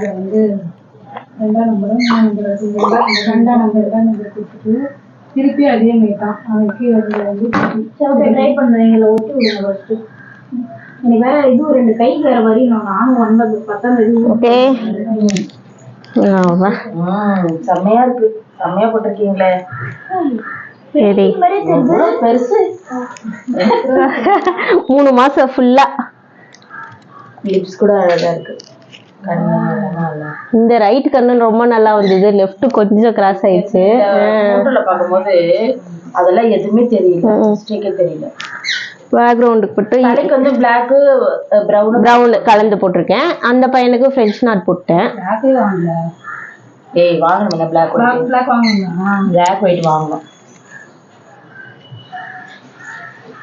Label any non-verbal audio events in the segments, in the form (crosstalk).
அதை வந்து ரெண்டாம் நம்பரும் மூணாம் நம்பர் ரெண்டாம் நம்பர் ரெண்டாம் நம்பர் கொடுத்துட்டு திருப்பி அதே மாதிரி தான். அவன் கீழே இருந்தது வந்து ஓகே ட்ரை பண்ணுறேன். எங்களை ஒட்டி விடுங்க ஃபஸ்ட்டு எனக்கு வேற இது ரெண்டு கை வேற வரையணும் நானும் ஒன்பது பத்தாம் ஓகே ம் செம்மையா இருக்கு. செம்மையா போட்டிருக்கீங்களே. சரி. மூணு மாசம் ஃபுல்லா லிப்ஸ் கூட அழகா இருக்கு. இந்த ரைட் கண்ணு ரொம்ப நல்லா வந்தது. லெஃப்ட் கொஞ்சம் கிராஸ் ஆயிடுச்சு. பார்க்கும்போது அதெல்லாம் எதுவுமே தெரியல. மிஸ்டேக்கே தெரியல. பேக்ரவுண்டுக்கு மட்டும் தலைக்கு வந்து பிளாக் பிரவுன் ப்ரௌன் கலந்து போட்டிருக்கேன். அந்த பையனுக்கு ஃப்ரெஞ்ச் நாட் போட்டேன். ஏய் வாங்கணும் பிளாக் ஒயிட் பிளாக் வாங்கணும்? பிளாக் ஒயிட் வாங்கணும்.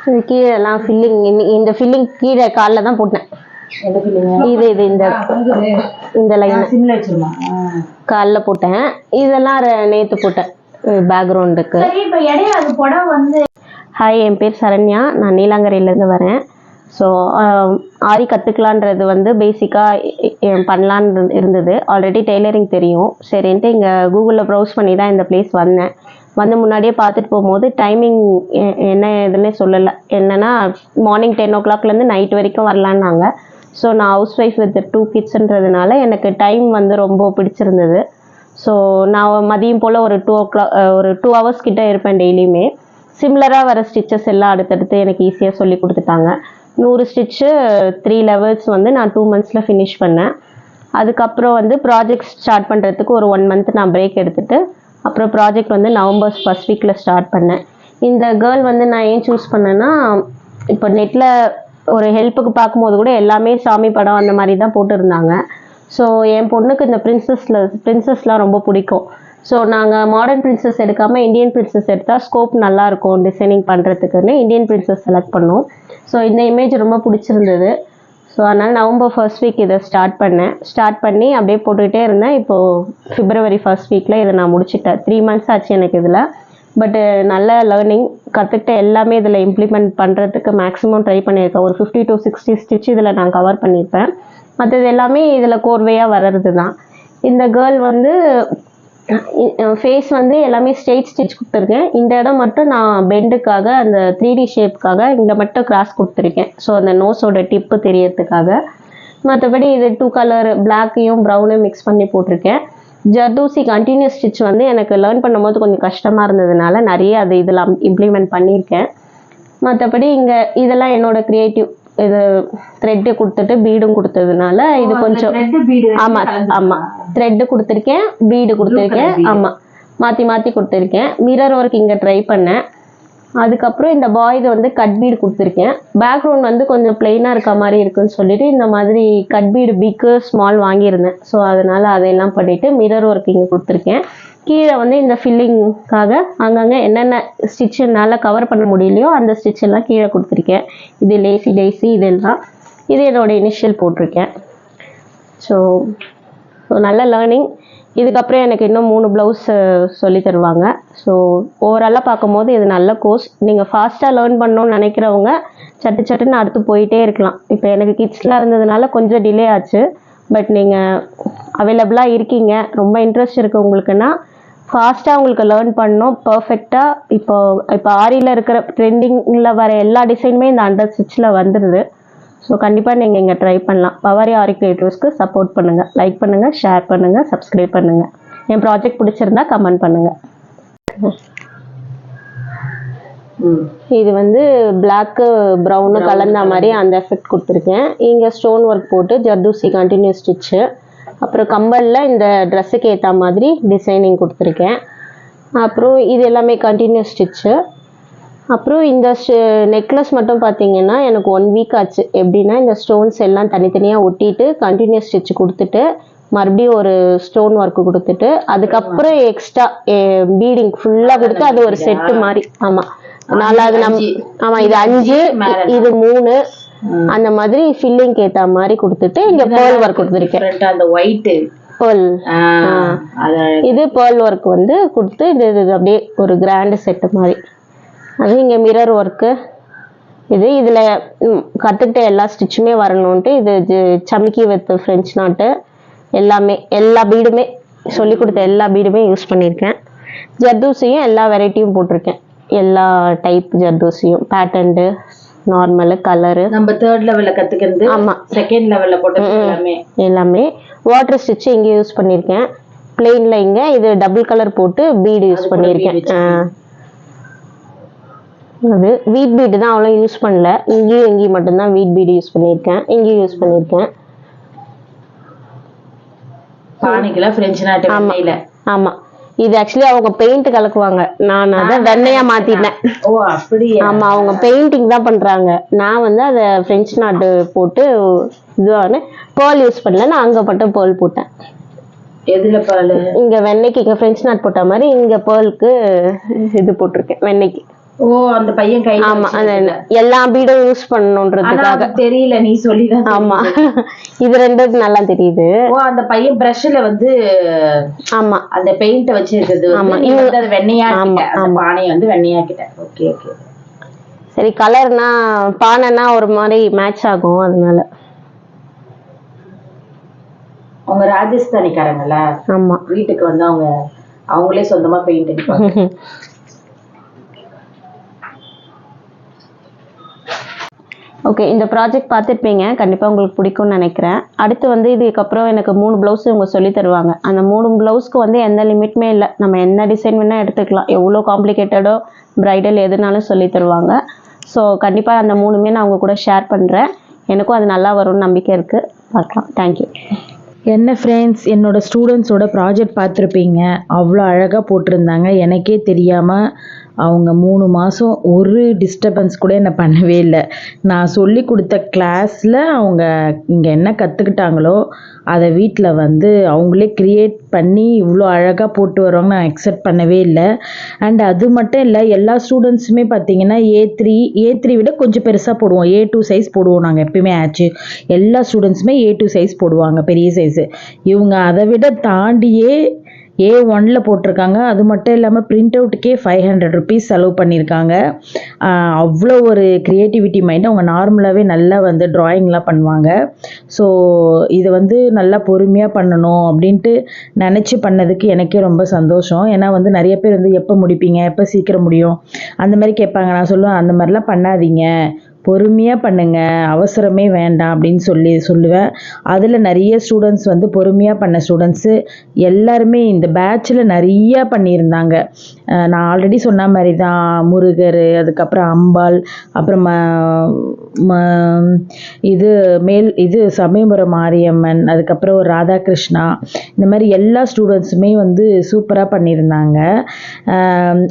இது கீழே எல்லாம் ஃபில்லிங் இந்த ஃபில்லிங் கீழே காலில் தான் போட்டேன். இது இது இந்த இந்த லைன் காலில் போட்டேன். இதெல்லாம் நேத்து போட்டேன். பேக்ரவுண்டுக்கு ஹாய் என் பேர் சரண்யா. நான் நீலாங்கரையிலேருந்து வரேன். ஸோ ஆரி கற்றுக்கலான்றது வந்து பேசிக்காக பண்ணலான்னு இருந்தது. ஆல்ரெடி டெய்லரிங் தெரியும். சரின்ட்டு இங்கே கூகுளில் ப்ரௌஸ் பண்ணி தான் இந்த பிளேஸ் வந்தேன். வந்து முன்னாடியே பார்த்துட்டு போகும்போது டைமிங் என்ன எதுன்னே சொல்லலை. என்னென்னா மார்னிங் டென் ஓ கிளாக்லேருந்து நைட் வரைக்கும் வரலான்னாங்க. ஸோ நான் ஹவுஸ் ஒய்ஃப் வித் டூ கிட்ஸ்ன்றதுனால எனக்கு டைம் வந்து ரொம்ப பிடிச்சிருந்தது. ஸோ நான் மதியம் போல் ஒரு டூ ஓ கிளாக் ஒரு டூ ஹவர்ஸ் கிட்டே இருப்பேன் டெய்லியுமே. சிம்லராக வர ஸ்டிச்சஸ் எல்லாம் அடுத்தடுத்து எனக்கு ஈஸியாக சொல்லி கொடுத்துட்டாங்க. நூறு ஸ்டிச்சு த்ரீ லெவல்ஸ் வந்து நான் டூ மந்த்ஸில் ஃபினிஷ் பண்ணேன். அதுக்கப்புறம் வந்து ப்ராஜெக்ட் ஸ்டார்ட் பண்ணுறதுக்கு ஒரு ஒன் மந்த் நான் பிரேக் எடுத்துட்டு அப்புறம் ப்ராஜெக்ட் வந்து நவம்பர் ஃபர்ஸ்ட் வீக்கில் ஸ்டார்ட் பண்ணேன். இந்த கேர்ள் வந்து நான் ஏன் சூஸ் பண்ணேன்னா இப்போ நெட்டில் ஒரு ஹெல்ப்புக்கு பார்க்கும்போது கூட எல்லாமே சாமி படம் அந்த மாதிரி தான் போட்டிருந்தாங்க. ஸோ என் பொண்ணுக்கு இந்த பிரின்சஸில் பிரின்சஸ்லாம் ரொம்ப பிடிக்கும். ஸோ நாங்கள் மாடர்ன் பிரின்சஸ் எடுக்காமல் இந்தியன் பிரின்சஸ் எடுத்தால் ஸ்கோப் நல்லாயிருக்கும் டிசைனிங் பண்ணுறதுக்குன்னு இந்தியன் பிரின்சஸ் செலக்ட் பண்ணோம். ஸோ இந்த இமேஜ் ரொம்ப பிடிச்சிருந்தது. ஸோ அதனால் நவம்பர் ஃபர்ஸ்ட் வீக் இதை ஸ்டார்ட் பண்ணேன். ஸ்டார்ட் பண்ணி அப்படியே போட்டுக்கிட்டே இருந்தேன். இப்போது ஃபிப்ரவரி ஃபர்ஸ்ட் வீக்கில் இதை நான் முடிச்சிட்டேன். த்ரீ மந்த்ஸ் ஆச்சு எனக்கு இதில். பட்டு uh, நல்ல லேர்னிங் கற்றுக்கிட்ட எல்லாமே இதில் இம்ப்ளிமெண்ட் பண்ணுறதுக்கு மேக்ஸிமம் ட்ரை பண்ணியிருக்கேன். ஒரு ஃபிஃப்டி டு சிக்ஸ்டி ஸ்டிச் இதில் நான் கவர் பண்ணியிருப்பேன். மற்றது எல்லாமே இதில் கோர்வையாக வர்றது தான் இந்த கேர்ள் வந்து ஃபேஸ் வந்து எல்லாமே ஸ்ட்ரெயிட் ஸ்டிச் கொடுத்துருக்கேன். இந்த இடம் மட்டும் நான் பெண்டுக்காக அந்த த்ரீ டி ஷேப்க்காக இங்கே மட்டும் கிராஸ் கொடுத்துருக்கேன். ஸோ அந்த நோஸோட டிப்பு தெரியறதுக்காக. மற்றபடி இது டூ கலர் பிளாக்கையும் ப்ரௌனையும் மிக்ஸ் பண்ணி போட்டிருக்கேன். ஜர்தூசி கண்டினியூஸ் ஸ்டிச் வந்து எனக்கு லேர்ன் பண்ணும்போது கொஞ்சம் கஷ்டமாக இருந்ததுனால நிறைய அது இதில் இம்ப்ளிமெண்ட் பண்ணியிருக்கேன். மற்றபடி இங்கே இதெல்லாம் என்னோட க்ரியேட்டிவ் இது த்ரெட்டு கொடுத்துட்டு பீடும் கொடுத்ததுனால இது கொஞ்சம் ரெட்டு பீடு ஆமா ஆமா. த்ரெட் கொடுத்துருக்கேன் பீடு கொடுத்துருக்கேன் ஆமா. மாத்தி மாத்தி கொடுத்துருக்கேன். மிரர் ஒர்க் இங்க ட்ரை பண்ணேன். அதுக்கப்புறம் இந்த பாய்க்கு வந்து கட் பீடு கொடுத்துருக்கேன். பேக்ரவுண்ட் வந்து கொஞ்சம் பிளெயினாக இருக்க மாதிரி இருக்குன்னு சொல்லிட்டு இந்த மாதிரி கட் பீடு பிக்கு ஸ்மால் வாங்கியிருந்தேன். ஸோ அதனால் அதையெல்லாம் பண்ணிவிட்டு மிரர் ஒர்க் இங்கே கொடுத்துருக்கேன். கீழே வந்து இந்த ஃபில்லிங்காக அங்கங்கே என்னென்ன ஸ்டிச் என்னால் கவர் பண்ண முடியலையோ அந்த ஸ்டிச் எல்லாம் கீழே கொடுத்துருக்கேன். இது லேசி டேசி இதெல்லாம். இது என்னோடய இனிஷியல் போட்டிருக்கேன். ஸோ ஸோ நல்ல லேர்னிங் இதுக்கப்புறம் எனக்கு இன்னும் மூணு ப்ளவுஸ் சொல்லி தருவாங்க. ஸோ ஓவராலாக பார்க்கும்போது இது நல்ல கோர்ஸ் நீங்கள் ஃபாஸ்ட்டாக லேர்ன் பண்ணணும்னு நினைக்கிறவங்க சட்டு சட்டுன்னு அடுத்து போயிட்டே இருக்கலாம். இப்போ எனக்கு கிட்ஸ்லாம் இருந்ததுனால கொஞ்சம் டிலே ஆச்சு. பட் நீங்கள் அவைலபிளாக இருக்கீங்க. ரொம்ப இன்ட்ரெஸ்ட் இருக்குது உங்களுக்குன்னா ஃபாஸ்ட்டாக உங்களுக்கு லேர்ன் பண்ணணும். பர்ஃபெக்டாக இப்போ இப்போ ஆரியில் இருக்கிற ட்ரெண்டிங்கில் வர எல்லா டிசைனுமே இந்த அண்டர் ஸ்டிச்சில் வந்துடுது ஸோ கண்டிப்பாக நீங்கள் இங்கே ட்ரை பண்ணலாம். பவாரி ஆரி கிரியேட்டிவ்ஸ்க்கு சப்போர்ட் பண்ணுங்கள் லைக் பண்ணுங்கள் ஷேர் பண்ணுங்கள் சப்ஸ்கிரைப் பண்ணுங்கள் என் ப்ராஜெக்ட் பிடிச்சிருந்தா கமெண்ட் பண்ணுங்கள் இது வந்து பிளாக்கு ப்ரௌனு கலந்த மாதிரி அந்த எஃபெக்ட் கொடுத்துருக்கேன். இங்கே ஸ்டோன் ஒர்க் போட்டு ஜர்தூசி கண்டினியூஸ் ஸ்டிச்சு அப்புறம் கம்பலில் இந்த ட்ரெஸ்ஸுக்கு ஏற்ற மாதிரி டிசைனிங் கொடுத்துருக்கேன். அப்புறம் இது எல்லாமே கண்டினியூஸ் ஸ்டிச்சு அப்புறம் இந்த நெக்லஸ் மட்டும் பார்த்தீங்கன்னா எனக்கு ஒன் வீக் ஆச்சு. எப்படின்னா இந்த ஸ்டோன்ஸ் எல்லாம் தனித்தனியாக ஒட்டிட்டு கண்டினியூஸ் ஸ்டிச் கொடுத்துட்டு மறுபடியும் ஒரு ஸ்டோன் ஒர்க் கொடுத்துட்டு அதுக்கப்புறம் எக்ஸ்ட்ரா பீடிங் ஃபுல்லாக கொடுத்து அது ஒரு செட்டு மாதிரி. ஆமாம் நாலாவது நம் ஆமாம் இது அஞ்சு இது மூணு. அந்த மாதிரி ஃபில்லிங்க்கு ஏற்ற மாதிரி கொடுத்துட்டு இங்கே பேர்ல் ஒர்க் கொடுத்துருக்கேன். அந்த பேர்ல் இது பேர்ல் ஒர்க் வந்து கொடுத்து இது இது அப்படியே ஒரு கிராண்டு செட்டு மாதிரி. அது இங்கே மிரர் ஒர்க்கு இது இதில் கற்றுக்கிட்ட எல்லா ஸ்டிச்சுமே வரணுன்ட்டு இது ஜ- சமிக்கி வித் ஃப்ரெஞ்ச் நாட்டு எல்லாமே எல்லா பீடுமே சொல்லி கொடுத்த எல்லா பீடுமே யூஸ் பண்ணியிருக்கேன் ஜர்தூசியும் எல்லா வெரைட்டியும் போட்டிருக்கேன். எல்லா டைப் ஜர்தூசியும் பேட்டர்ண்டு நார்மலு கலரு நம்ம தேர்ட் லெவல்ல கத்துக்கிறது ஆமா. செகண்ட் லெவல்ல போட்டது எல்லாமே. எல்லாமே. வாட்டர் ஸ்டிச் இங்கே யூஸ் பண்ணியிருக்கேன் பிளெயினில் இங்கே இது டபுள் கலர் போட்டு பீடு யூஸ் பண்ணியிருக்கேன். அது வீட் பீடு தான் அவ்வளோ யூஸ் பண்ணல. இங்கேயும் இங்கேயும் மட்டும்தான் வீட் பீடு யூஸ் பண்ணியிருக்கேன். இங்கேயும் யூஸ் பண்ணியிருக்கேன். பானைக்கெல்லாம் பிரெஞ்சு நாட்டு ஆமா. வெண்ணெயில. ஆமா. இது ஆக்சுவலி அவங்க பெயிண்ட் கலக்குவாங்க. நான் அதை வெண்ணையா மாத்திட்டேன். ஓ ஆமா அவங்க பெயிண்டிங் தான் பண்றாங்க. நான் வந்து அதை பிரெஞ்சு நாட்டு போட்டு இதுவான பேர்ல் யூஸ் பண்ணல. நான் அங்க மட்டும் பேர்ல் போட்டேன். எதுல இங்க வெண்ணெய்க்கு இங்க பிரெஞ்சு நாட் போட்ட மாதிரி இங்க பேர்லுக்கு இது போட்டிருக்கேன் வெண்ணெய்க்கு. ஓ அந்த பையன் கை ஆமா எல்லா பீடும் யூஸ் அது தெரியல நீ சொல்லிதான் ஆமா. இது ரெண்டும் நல்லா தெரியுது. ஓ அந்த பையன் பிரஷ்ல வந்து ஆமா. அந்த பெயிண்ட் வச்சிருக்கிறது ஆமா, இவங்க- வந்து அதை அந்த பானையை வந்து வெண்ணையாக்கிட்ட. ஓகே ஓகே சரி கலர்னா பானைனா ஒரு மாதிரி மேட்ச் ஆகும் அதனால. அவங்க ராஜஸ்தானிக்காரங்கல்ல? ஆமா. வீட்டுக்கு வந்து அவங்க அவங்களே சொந்தமா பெயிண்ட் அடிப்பாங்க. (laughs) ஓகே இந்த ப்ராஜெக்ட் பார்த்துருப்பீங்க. கண்டிப்பாக உங்களுக்கு பிடிக்கும்னு நினைக்கிறேன். அடுத்து வந்து இதுக்கப்புறம் எனக்கு மூணு ப்ளவுஸ் இவங்க சொல்லி தருவாங்க. அந்த மூணு ப்ளவுஸ்க்கு வந்து எந்த லிமிட்டுமே இல்லை. நம்ம என்ன டிசைன் வேணால் எடுத்துக்கலாம். எவ்வளோ காம்ப்ளிகேட்டடோ ப்ரைடல் எதுனாலும் சொல்லி தருவாங்க. ஸோ கண்டிப்பாக அந்த மூணுமே நான் அவங்க கூட ஷேர் பண்ணுறேன் எனக்கும் அது நல்லா வரும்னு நம்பிக்கை இருக்குது பார்க்கலாம். தேங்க்யூ என்ன ஃப்ரெண்ட்ஸ் என்னோட ஸ்டூடெண்ட்ஸோட ப்ராஜெக்ட் பார்த்துருப்பீங்க. அவ்வளோ அழகாக போட்டிருந்தாங்க. எனக்கே தெரியாமல் அவங்க மூணு மாதம் ஒரு டிஸ்டர்பன்ஸ் கூட என்ன பண்ணவே இல்லை. நான் சொல்லி கொடுத்த கிளாஸில் அவங்க இங்கே என்ன கற்றுக்கிட்டாங்களோ அதை வீட்டில் வந்து அவங்களே க்ரியேட் பண்ணி இவ்வளோ அழகாக போட்டு வருவாங்க நான் எக்ஸெப்ட் பண்ணவே இல்லை. அண்ட் அது மட்டும் இல்லை எல்லா ஸ்டூடெண்ட்ஸுமே பார்த்தீங்கன்னா ஏ த்ரீ ஏ த்ரீ விட கொஞ்சம் பெருசாக போடுவோம். ஏ டூ சைஸ் போடுவோம் நாங்கள் எப்பயுமே ஆச்சு எல்லா ஸ்டூடெண்ட்ஸுமே ஏ டூ சைஸ் போடுவாங்க பெரிய சைஸு இவங்க அதை விட தாண்டியே ஏ ஒன்ல போட்டிருக்காங்க. அது மட்டும் இல்லாமல் பிரிண்ட் அவுட்டுக்கே ஃபைவ் ஹண்ட்ரட் ருபீஸ் செலவு பண்ணியிருக்காங்க அவ்வளோ ஒரு க்ரியேட்டிவிட்டி மைண்ட் அவங்க நார்மலாகவே நல்லா வந்து ட்ராயிங்லாம் பண்ணுவாங்க. ஸோ இது வந்து நல்லா பொறுமையாக பண்ணணும் அப்படின்ட்டு நினச்சி பண்ணதுக்கு எனக்கே ரொம்ப சந்தோஷம். ஏன்னா வந்து நிறைய பேர் வந்து எப்போ முடிப்பீங்க? எப்போ சீக்கிரம் முடியும்? அந்த மாதிரி கேட்பாங்க. நான் சொல்லுவேன் அந்த மாதிரிலாம் பண்ணாதீங்க. பொறுமையாக பண்ணுங்க அவசரமே வேண்டாம் அப்படின்னு சொல்லி சொல்லுவேன். அதில் நிறைய ஸ்டூடெண்ட்ஸ் வந்து பொறுமையாக பண்ண ஸ்டூடெண்ட்ஸு எல்லாருமே இந்த பேட்சில் நிறையா பண்ணியிருந்தாங்க. நான் ஆல்ரெடி சொன்ன மாதிரி தான் முருகர் அதுக்கப்புறம் அம்பாள் அப்புறம் ம- ம- இது மேல் இது சமயபுரம் மாரியம்மன் அதுக்கப்புறம் ஒரு ராதாகிருஷ்ணா இந்த மாதிரி எல்லா ஸ்டூடெண்ட்ஸுமே வந்து சூப்பராக பண்ணியிருந்தாங்க.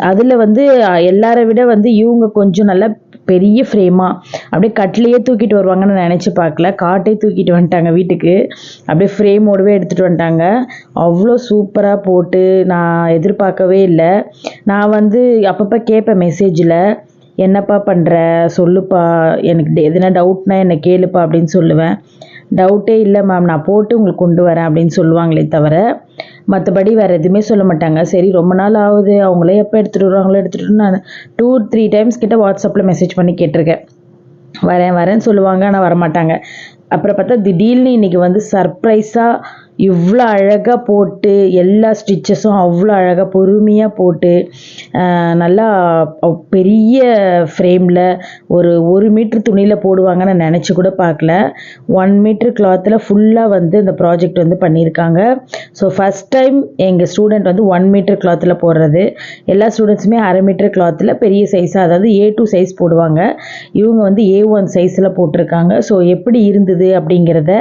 அதில் வந்து அஹ், எல்லாரை விட வந்து இவங்க கொஞ்சம் நல்லா பெரிய ஃப்ரேமாக அப்படியே கட்லேயே தூக்கிட்டு வருவாங்கன்னு நினச்சி பார்க்கல. காட்டே தூக்கிட்டு வந்துட்டாங்க வீட்டுக்கு. அப்படியே ஃப்ரேமோடவே எடுத்துகிட்டு வந்துட்டாங்க. அவ்வளோ சூப்பராக போட்டு நான் எதிர்பார்க்கவே இல்லை. நான் வந்து அப்பப்போ கேட்பேன் மெசேஜில் என்னப்பா பண்ணுற சொல்லுப்பா. எனக்கு டே- எதுனா டவுட்னா என்னை கேளுப்பா அப்படின்னு சொல்லுவேன். டவுட்டே இல்லை மேம் நான் போட்டு உங்களுக்கு கொண்டு வரேன் அப்படின்னு சொல்லுவாங்களே தவிர மற்றபடி வேறு எதுவுமே சொல்ல மாட்டாங்க. சரி ரொம்ப நாள் ஆகுது. அவங்களே எப்போ எடுத்துகிட்டு வருவாங்களோ எடுத்துகிட்டு நான் டூ த்ரீ டைம்ஸ் கிட்ட வாட்ஸ்அப்பில் மெசேஜ் பண்ணி கேட்டிருக்கேன். வரேன் வரேன்னு சொல்லுவாங்க ஆனால் வரமாட்டாங்க. அப்புறம் பார்த்தா திடீர்னு இன்னைக்கு வந்து சர்ப்ரைஸாக இவ்வளோ அழகாக போட்டு எல்லா ஸ்டிச்சஸும் அவ்வளோ அழகாக பொறுமையாக போட்டு நல்லா அவ்- பெரிய ஃப்ரேமில் ஒரு ஒரு மீட்ரு துணியில் போடுவாங்கன்னு நான் நினச்சி கூட பார்க்கல. ஒன் மீட்ரு கிளாத்தில் ஃபுல்லாக வந்து இந்த ப்ராஜெக்ட் வந்து பண்ணியிருக்காங்க. ஸோ ஃபஸ்ட் டைம் எங்கள் ஸ்டூடெண்ட் வந்து ஒன் மீட்டர் கிளாத்தில் போடுறது. எல்லா ஸ்டூடெண்ட்ஸுமே அரை மீட்டர் கிளாத்தில் பெரிய சைஸாக அதாவது ஏ டூ சைஸ் போடுவாங்க. இவங்க வந்து ஏ ஒன் சைஸில் போட்டிருக்காங்க. ஸோ எப்படி இருந்தது அப்படிங்கிறத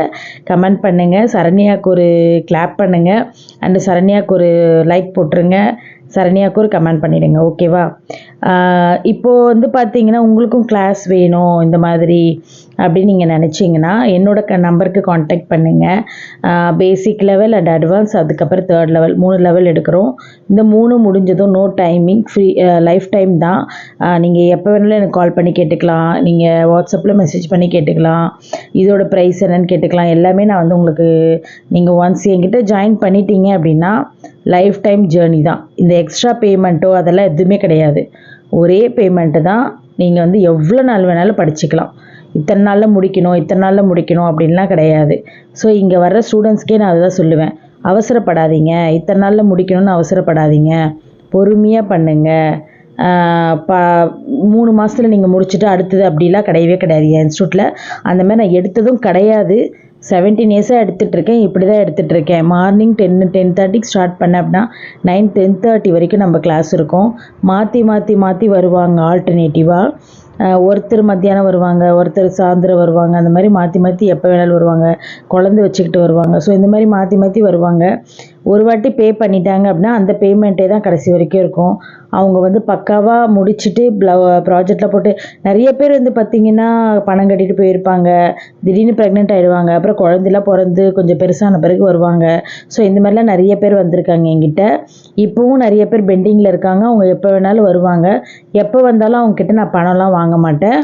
கமெண்ட் பண்ணுங்கள் சரண்யாவுக்கு ஒரு கிளாப் பண்ணுங்கள் அண்டு சரண்யாவுக்கு ஒரு லைக் போட்டுருங்க. சரண்யாவுக்கு ஒரு கமெண்ட் பண்ணிடுங்க ஓகேவா இப்போது இப்போ வந்து பார்த்தீங்கன்னா உங்களுக்கும் கிளாஸ் வேணும் இந்த மாதிரி அப்படின்னு நீங்கள் நினச்சிங்கன்னா என்னோட க நம்பருக்கு காண்டாக்ட் பண்ணுங்கள் பேசிக் லெவல் அண்ட் அட்வான்ஸ் அதுக்கப்புறம் தேர்ட் லெவல் மூணு லெவல் எடுக்கிறோம். இந்த மூணு முடிஞ்சதும் no timing free lifetime தான். நீங்கள் எப்போ வேணாலும் எனக்கு கால் பண்ணி கேட்டுக்கலாம். நீங்கள் வாட்ஸ்அப்பில் மெசேஜ் பண்ணி கேட்டுக்கலாம். இதோட ப்ரைஸ் என்னன்னு கேட்டுக்கலாம். எல்லாமே நான் வந்து உங்களுக்கு நீங்கள் ஒன்ஸ் என்கிட்ட ஜாயின் பண்ணிட்டீங்க அப்படின்னா லைஃப் டைம் ஜேர்னி தான். இந்த எக்ஸ்ட்ரா பேமெண்ட்டோ அதெல்லாம் எதுவுமே கிடையாது. ஒரே பேமெண்ட்டு தான் நீங்கள் வந்து எவ்வளோ நாள் வேணாலும் படிச்சுக்கலாம். இத்தனை நாளில் முடிக்கணும் இத்தனை நாளில் முடிக்கணும் அப்படின்லாம் கிடையாது. ஸோ இங்கே வர்ற ஸ்டூடெண்ட்ஸ்க்கே நான் அதுதான் சொல்லுவேன். அவசரப்படாதீங்க. இத்தனை நாளில் முடிக்கணும்னு அவசரப்படாதீங்க. பொறுமையாக பண்ணுங்கள் ப மூணு மாதத்தில் நீங்கள் முடிச்சுட்டு அடுத்தது அப்படிலாம் கிடையவே கிடையாது. என் இன்ஸ்டியூட்டில் அந்தமாதிரி நான் எடுத்ததும் கிடையாது. செவன்டீன் இயர்ஸாக எடுத்துகிட்ருக்கேன் இப்படி தான் எடுத்துகிட்டு இருக்கேன் மார்னிங் டென் டென் தேர்ட்டிக்கு ஸ்டார்ட் பண்ணேன் அப்படின்னா நைன் டென் தேர்ட்டி வரைக்கும் நம்ம கிளாஸ் இருக்கும். மாற்றி மாற்றி மாற்றி வருவாங்க ஆல்டர்னேட்டிவாக ஒருத்தர் மத்தியானம் வருவாங்க ஒருத்தர் சாயந்தரம் வருவாங்க அந்த மாதிரி மாற்றி மாற்றி எப்போ வேணாலும் வருவாங்க. குழந்தை வச்சுக்கிட்டு வருவாங்க. ஸோ இந்த மாதிரி மாற்றி மாற்றி வருவாங்க. ஒரு வாட்டி பே பண்ணிட்டாங்க அப்படின்னா அந்த பேமெண்ட்டே தான் கடைசி வரைக்கும் இருக்கும். அவங்க வந்து பக்காவாக முடிச்சுட்டு ப்ளவ் ப்ராஜெக்டில் போட்டு நிறைய பேர் வந்து பார்த்திங்கன்னா பணம் கட்டிட்டு போயிருப்பாங்க. திடீர்னு ப்ரெக்னென்ட் ஆகிடுவாங்க அப்புறம் குழந்தைலாம் பிறந்து கொஞ்சம் பெருசான பிறகு வருவாங்க. ஸோ இந்த மாதிரிலாம் நிறைய பேர் வந்திருக்காங்க என்கிட்ட. இப்போவும் நிறைய பேர் பெண்டிங்கில் இருக்காங்க. அவங்க எப்போ வேணாலும் வருவாங்க. எப்போ வந்தாலும் அவங்கக்கிட்ட நான் பணம்லாம் வாங்க மாட்டேன்.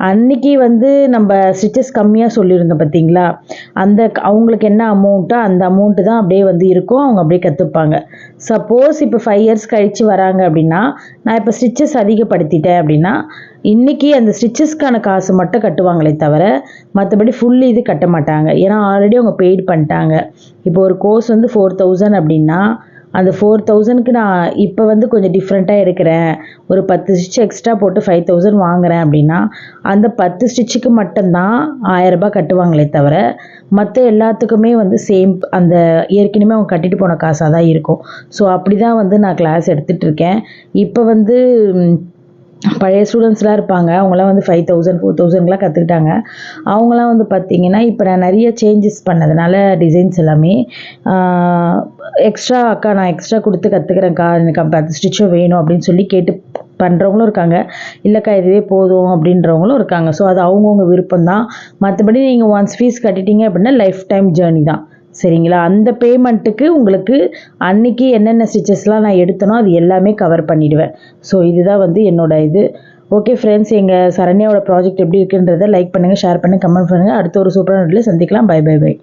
அன்னைக்கு வந்து நம்ம ஸ்டிச்சஸ் கம்மியாக சொல்லியிருந்தோம் பார்த்தீங்களா அந்த அவங்களுக்கு என்ன அமௌண்ட்டோ அந்த அமௌண்ட்டு தான் அப்படியே வந்து இருக்கும் அவங்க அப்படியே கற்றுப்பாங்க சப்போஸ் இப்போ ஃபைவ் இயர்ஸ் கழித்து வராங்க அப்படின்னா நான் இப்போ ஸ்டிச்சஸ் அதிகப்படுத்திட்டேன் அப்படின்னா இன்றைக்கி அந்த ஸ்டிச்சஸ்க்கான காசு மட்டும் கட்டுவாங்களே தவிர மற்றபடி ஃபுல் இது கட்ட மாட்டாங்க. ஏன்னா ஆல்ரெடி அவங்க பெய்ட் பண்ணிட்டாங்க. இப்போ ஒரு கோர்ஸ் வந்து ஃபோர் தௌசண்ட் அப்படின்னா அந்த ஃபோர் தௌசண்ட்க்கு நான் இப்போ வந்து கொஞ்சம் டிஃப்ரெண்ட்டாக இருக்கிறேன். ஒரு பத்து ஸ்டிச் எக்ஸ்ட்ரா போட்டு ஃபைவ் தௌசண்ட் வாங்குறேன் அப்படின்னா அந்த பத்து ஸ்டிச்சுக்கு மட்டும்தான் ஆயரரூபா கட்டுவாங்களே தவிர மற்ற எல்லாத்துக்குமே வந்து சேம் அந்த ஏற்கனவே அவங்க கட்டிட்டு போன காசாக தான் இருக்கும். ஸோ அப்படி தான் வந்து நான் கிளாஸ் எடுத்துகிட்ருக்கேன் இப்போ வந்து பழைய ஸ்டூடெண்ட்ஸ்லாம் இருப்பாங்க. அவங்களாம் வந்து ஃபைவ் தௌசண்ட் ஃபோர் தௌசண்ட்லாம் கற்றுக்கிட்டாங்க அவங்களாம் வந்து பார்த்திங்கன்னா இப்போ நான் நிறைய சேஞ்சஸ் பண்ணதுனால டிசைன்ஸ் எல்லாமே. எக்ஸ்ட்ரா அக்கா நான் எக்ஸ்ட்ரா கொடுத்து கற்றுக்குறேன்க்கா எனக்கு பத்து ஸ்டிச்சும் வேணும் அப்படின்னு சொல்லி கேட்டு பண்ணுறவங்களும் இருக்காங்க. இல்லைக்கா இதுவே போதும் அப்படின்றவங்களும் இருக்காங்க. ஸோ அது அவங்கவுங்க விருப்பம் தான் மற்றபடி நீங்கள் ஒன்ஸ் ஃபீஸ் கட்டிட்டீங்க அப்படின்னா லைஃப் டைம் ஜேர்னி தான். சரிங்களா? அந்த பேமெண்ட்டுக்கு உங்களுக்கு அன்னைக்கு என்னென்ன ஸ்டிச்சஸ்லாம் நான் எடுத்தனோ அது எல்லாமே கவர் பண்ணிவிடுவேன் ஸோ இதுதான் வந்து என்னோட இது. ஓகே ஃப்ரெண்ட்ஸ் எங்கள் சரண்யாவோட ப்ராஜெக்ட் எப்படி இருக்குன்றதை லைக் பண்ணுங்கள் ஷேர் பண்ணுங்கள் கமெண்ட் பண்ணுங்கள் அடுத்த ஒரு சூப்பரான வீடியோவில் சந்திக்கலாம். By by by